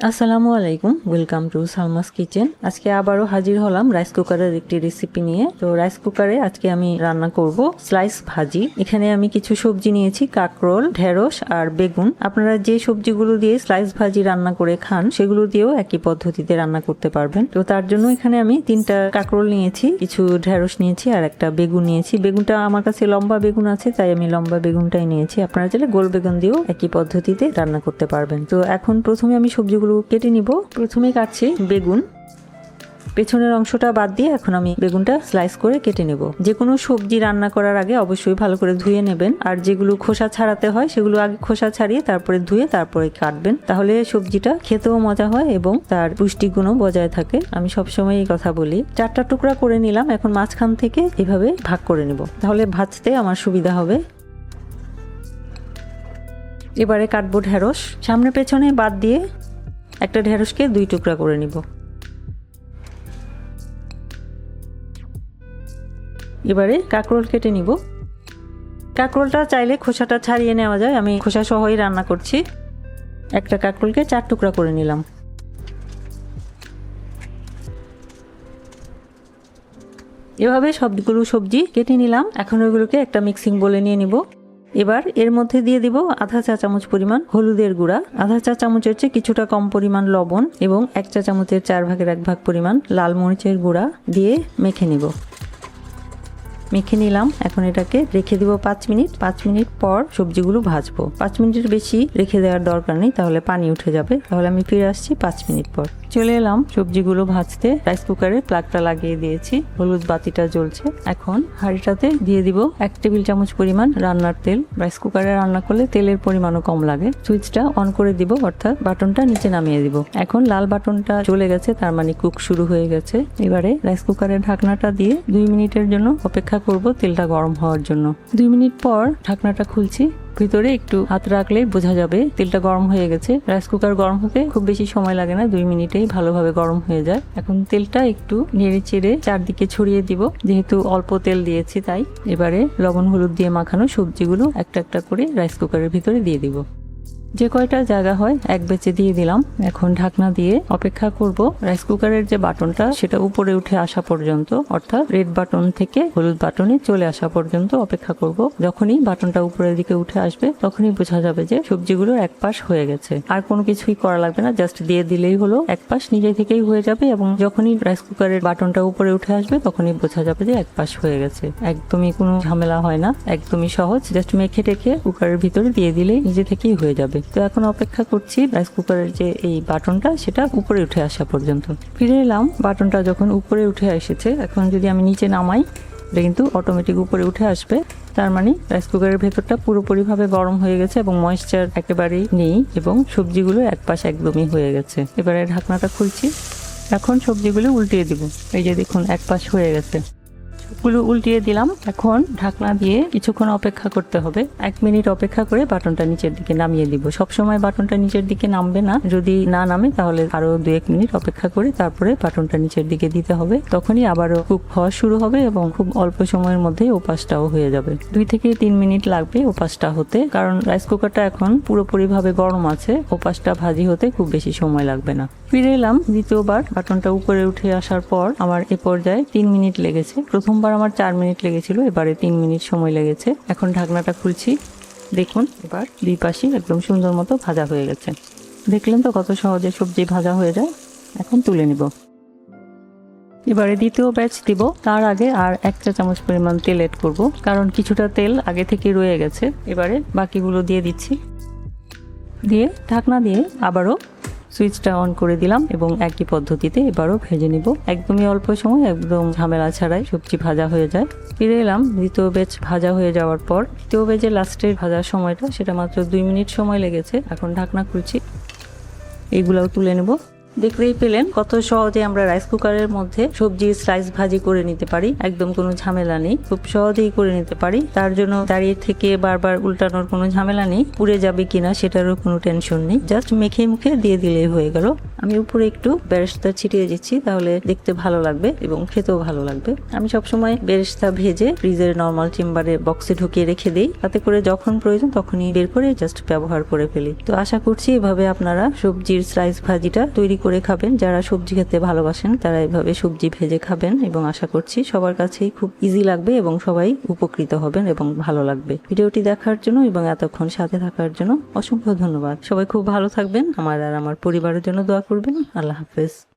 আসসালামু আলাইকুম welcome to Salma's kitchen আজকে আবারও হাজির হলাম রাইস কুকারের একটি রেসিপি নিয়ে। তো রাইস কুকারে আজকে আমি রান্না করব স্লাইস ভাজি। এখানে আমি কিছু সবজি নিয়েছি, কাকরোল, ঢেঁড়স আর বেগুন। আপনারা যে সবজিগুলো দিয়ে স্লাইস ভাজি রান্না করে খান, সেগুলো দিয়েও একই পদ্ধতিতে রান্না করতে পারবেন। তো তার জন্য এখানে আমি তিনটা কাকরোল নিয়েছি, কিছু ঢেঁড়স নিয়েছি আর একটা বেগুন নিয়েছি। বেগুনটা আমার কাছে লম্বা বেগুন আছে, তাই আমি লম্বা বেগুনটাই নিয়েছি। আপনারা চাইলে গোল বেগুন দিয়েও একই পদ্ধতিতে রান্না করতে পারবেন। তো এখন প্রথমে আমি সবজিগুলো কেটে নিব। প্রথমে কাটছি বেগুন। পেছনের অংশটা বাদ দিয়ে এখন আমি বেগুনটা স্লাইস করে কেটে নেব। যে কোনো সবজি রান্না করার আগে অবশ্যই ভালো করে ধুয়ে নেবেন। আর যেগুলো খোসা ছাড়াতে হয়, সেগুলো আগে খোসা ছাড়িয়ে তারপরে ধুয়ে তারপরে কাটবেন। তাহলে সবজিটা খেতেও মজা হয় এবং তার পুষ্টিগুণও বজায় থাকে। আমি সবসময় এই কথা বলি। চারটা টুকরা করে নিলাম। এখন মাঝখান থেকে এভাবে ভাগ করে নেব। তাহলে ভাজতে আমার সুবিধা হবে। এবারে কাটবো ঢেঁড়স। সামনে পেছনে বাদ দিয়ে একটা ঢেঁড়সকে দুই টুকরা করে নিব। এবারে কাঁকরোল কেটে নিব। কাঁকরোলটা চাইলে খোসাটা ছাড়িয়ে নেওয়া যায়। আমি খোসা সহই রান্না করছি। একটা কাঁকরোলকে চার টুকরা করে নিলাম। এভাবে সবগুলো সবজি কেটে নিলাম। এখন ওইগুলোকে একটা মিক্সিং বলে নিয়ে নিব। এবার এর মধ্যে দিয়ে দিব আধা চা চামচ পরিমাণ হলুদের গুঁড়া। আধা চা চামচের চেয়ে কিছুটা কম পরিমাণ লবণ এবং এক চা চামচের চার ভাগের এক ভাগ পরিমাণ লাল মরিচের গুঁড়া দিয়ে মেখে নিব। মেখে নিলাম। এখন এটাকে রেখে দিব পাঁচ মিনিট। পাঁচ মিনিট পর সবজিগুলো ভাজবো। পাঁচ মিনিটের বেশি রেখে দেওয়ার দরকার নেই, তাহলে পানি উঠে যাবে। তাহলে আমি ফিরে আসছি পাঁচ মিনিট পর। চলে এলাম সবজিগুলো ভাজতে। রাইস কুকারে প্লাগটা লাগিয়ে দিয়েছি। হলুদ বাতিটা জ্বলছে। এখন হাঁড়িটাতে দিয়ে দিব এক টেবিল চামচ পরিমাণ রান্নার তেল। রাইস কুকারে রান্না করলে তেলের পরিমাণও কম লাগে। সুইচটা অন করে দিব, অর্থাৎ বাটনটা নিচে নামিয়ে দিব। এখন লাল বাটনটা চলে গেছে, তার মানে কুক শুরু হয়ে গেছে। এবারে রাইস কুকারের ঢাকনাটা দিয়ে দুই মিনিটের জন্য অপেক্ষা করব তেলটা গরম হওয়ার জন্য। দুই মিনিট পর ঢাকনাটা খুলছি। ভিতরে একটু হাত রাখলে বোঝা যাবে। তেলটা গরম হয়ে গেছে। রাইস কুকার গরম হতে খুব বেশি সময় লাগে না, দুই মিনিটেই ভালোভাবে গরম হয়ে যায়। এখন তেলটা একটু নেড়ে চেড়ে চারদিকে ছড়িয়ে দিব। যেহেতু অল্প তেল দিয়েছি তাই, এবারে লবণ, হলুদ দিয়ে মাখানো সবজিগুলো একটা একটা করে রাইস কুকারের ভিতরে দিয়ে দিব। যে কয়টা জায়গা হয়, এক বেচে দিয়ে দিলাম। এখন ঢাকনা দিয়ে অপেক্ষা করব। রাইস কুকারের যে বাটনটা, সেটা উপরে উঠে আসা পর্যন্ত, অর্থাৎ রেড বাটন থেকে হলুদ বাটনে চলে আসা পর্যন্ত অপেক্ষা করব। যখনই বাটনটা উপরের দিকে উঠে আসবে, তখনই বোঝা যাবে যে সবজিগুলো এক পাশ হয়ে গেছে। আর কোনো কিছুই করা লাগবে না, জাস্ট দিয়ে দিলেই হলো। এক পাশ নিজে থেকেই হয়ে যাবে এবং যখনই রাইস কুকারের বাটনটা উপরে উঠে আসবে, তখনই বোঝা যাবে যে এক পাশ হয়ে গেছে। একদমই কোনো ঝামেলা হয় না, একদমই সহজ। জাস্ট মেখে টেখে কুকারের ভিতরে দিয়ে দিলেই নিজে থেকেই হয়ে যাবে। তো এখন অপেক্ষা করছি রাইস কুকারের যে এই বাটনটা, সেটা উপরে উঠে আসা পর্যন্ত। ফিরে এলাম, বাটনটা যখন উপরে উঠে এসেছে, এখন যদি আমি নিচে নামাই, এটা কিন্তু অটোমেটিক উপরে উঠে আসবে। তার মানে রাইস কুকারের ভেতরটা পুরোপুরিভাবে গরম হয়ে গেছে এবং ময়েশ্চার একেবারেই নেই এবং সবজিগুলো এক পাশ একদমই হয়ে গেছে। এবারে ঢাকনাটা খুলছি। এখন সবজিগুলো উল্টিয়ে দিব। এই যে দেখুন এক পাশ হয়ে গেছে। সবগুলো উল্টিয়ে দিলাম। এখন ঢাকনা দিয়ে কিছুক্ষণ অপেক্ষা করতে হবে। এক মিনিট অপেক্ষা করে বাটনটা নিচের দিকে নামিয়ে দিব। সবসময় বাটনটা নিচের দিকে নামবে না। যদি না নামে, তাহলে আরও দু এক মিনিট অপেক্ষা করে তারপরে বাটনটা নিচের দিকে দিতে হবে। তখনই আবারও কুক হওয়া শুরু হবে এবং খুব অল্প সময়ের মধ্যেই ওপাশটাও হয়ে যাবে। দুই থেকে তিন মিনিট লাগবে ওপাশটা হতে। কারণ রাইস কুকারটা এখন পুরোপুরি ভাবে গরম আছে। ওপাশটা ভাজি হতে খুব বেশি সময় লাগবে না। ফিরে এলাম দ্বিতীয়বার। বাটনটা উপরে উঠে আসার পর আমার এ পর্যায়ে তিন মিনিট লেগেছে। প্রথমবার আমার চার মিনিট লেগেছিল, এবারে তিন মিনিট সময় লেগেছে। এখন ঢাকনাটা খুলছি। দেখুন, এবার দুই পাশে একদম সুন্দর মতো ভাজা হয়ে গেছে। দেখলেন তো কত সহজে সবজি ভাজা হয়ে যায়? এখন তুলে নিব। এবারে দ্বিতীয় ব্যাচ দিব। তার আগে আর এক চা চামচ পরিমাণ তেল এড করব, কারণ কিছুটা তেল আগে থেকে রয়ে গেছে। এবারে বাকিগুলো দিয়ে দিচ্ছি। দিয়ে ঢাকনা দিয়ে আবারও সুইচটা অন করে দিলাম এবং একই পদ্ধতিতে এবারও ভেজে নিব। একদমই অল্প সময় একদম ঝামেলা ছাড়াই সবজি ভাজা হয়ে যায়। ফিরে এলাম দ্বিতীয় বেজ ভাজা হয়ে যাওয়ার পর। দ্বিতীয় বেজে লাস্টের ভাজার সময়টা, সেটা মাত্র দুই মিনিট সময় লেগেছে। এখন ঢাকনা খুলছি। এইগুলাও তুলে নেব। দেখতেই পেলেন কত সহজে আমরা রাইস কুকারের মধ্যে সবজি স্লাইস ভাজি করে নিতে পারি, একদম কোনো ঝামেলা নেই। খুব সহজেই করে নিতে পারি। তার জন্য দাঁড়িয়ে থেকে বারবার উল্টানোর কোনো ঝামেলা নেই, পুড়ে যাবে কিনা সেটারও কোনো টেনশন নেই। জাস্ট মেখে মুখে দিয়ে দিলেই হয়ে গেল। আমি উপরে একটু বেরেস্তা ছিটিয়ে দিচ্ছি, তাহলে দেখতে ভালো লাগবে এবং খেতেও ভালো লাগবে। আমি সবসময় বেরেস্তা ভেজে ফ্রিজের নর্মাল চেম্বারে বক্সে ঢুকিয়ে রেখে দিই। তাতে করে যখন প্রয়োজন তখনই বের করে জাস্ট ব্যবহার করে ফেলি। তো আশা করছি এভাবে আপনারা সবজির স্লাইস ভাজিটা তৈরি করে খাবেন। যারা সবজি খেতে ভালোবাসেন, তারা এভাবে সবজি ভেজে খাবেন এবং আশা করছি সবার কাছেই খুব ইজি লাগবে এবং সবাই উপকৃত হবেন এবং ভালো লাগবে। ভিডিওটি দেখার জন্য এবং এতক্ষণ সাথে থাকার জন্য অসংখ্য ধন্যবাদ। সবাই খুব ভালো থাকবেন। আমার আর আমার পরিবারের জন্য দোয়া করবেন। আল্লাহ হাফেজ।